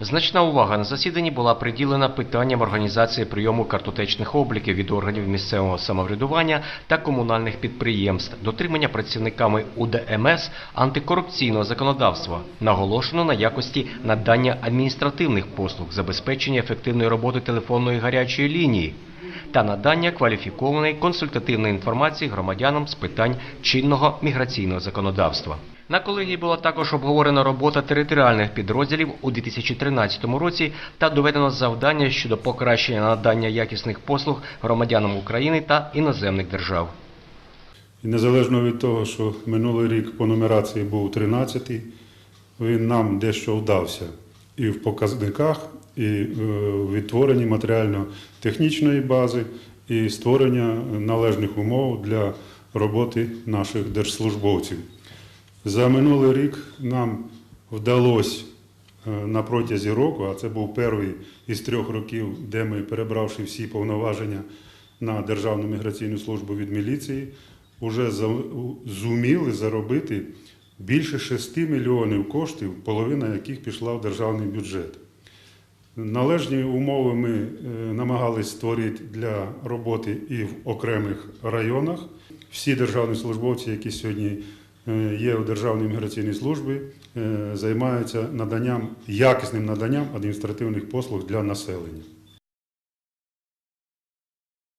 Значна увага на засіданні була приділена питанням організації прийому картотечних обліків від органів місцевого самоврядування та комунальних підприємств, дотримання працівниками УДМС антикорупційного законодавства, наголошено на якості надання адміністративних послуг, забезпечення ефективної роботи телефонної гарячої лінії та надання кваліфікованої консультативної інформації громадянам з питань чинного міграційного законодавства. На колегії була також обговорена робота територіальних підрозділів у 2013 році та доведено завдання щодо покращення надання якісних послуг громадянам України та іноземних держав. І незалежно від того, що минулий рік по нумерації був 13-й, він нам дещо вдався і в показниках, і е, в відтворенні матеріально-технічної бази, і створення належних умов для роботи наших держслужбовців. За минулий рік нам вдалося е, на протязі року, а це був перший із трьох років, де ми, перебравши всі повноваження на Державну міграційну службу від міліції, вже зуміли заробити більше 6 мільйонів коштів, половина яких пішла в державний бюджет. Належні умови ми е, намагались створити для роботи і в окремих районах. Всі державні службовці, які сьогодні е, є у Державній міграційній службі, е, займаються наданням, якісним наданням адміністративних послуг для населення.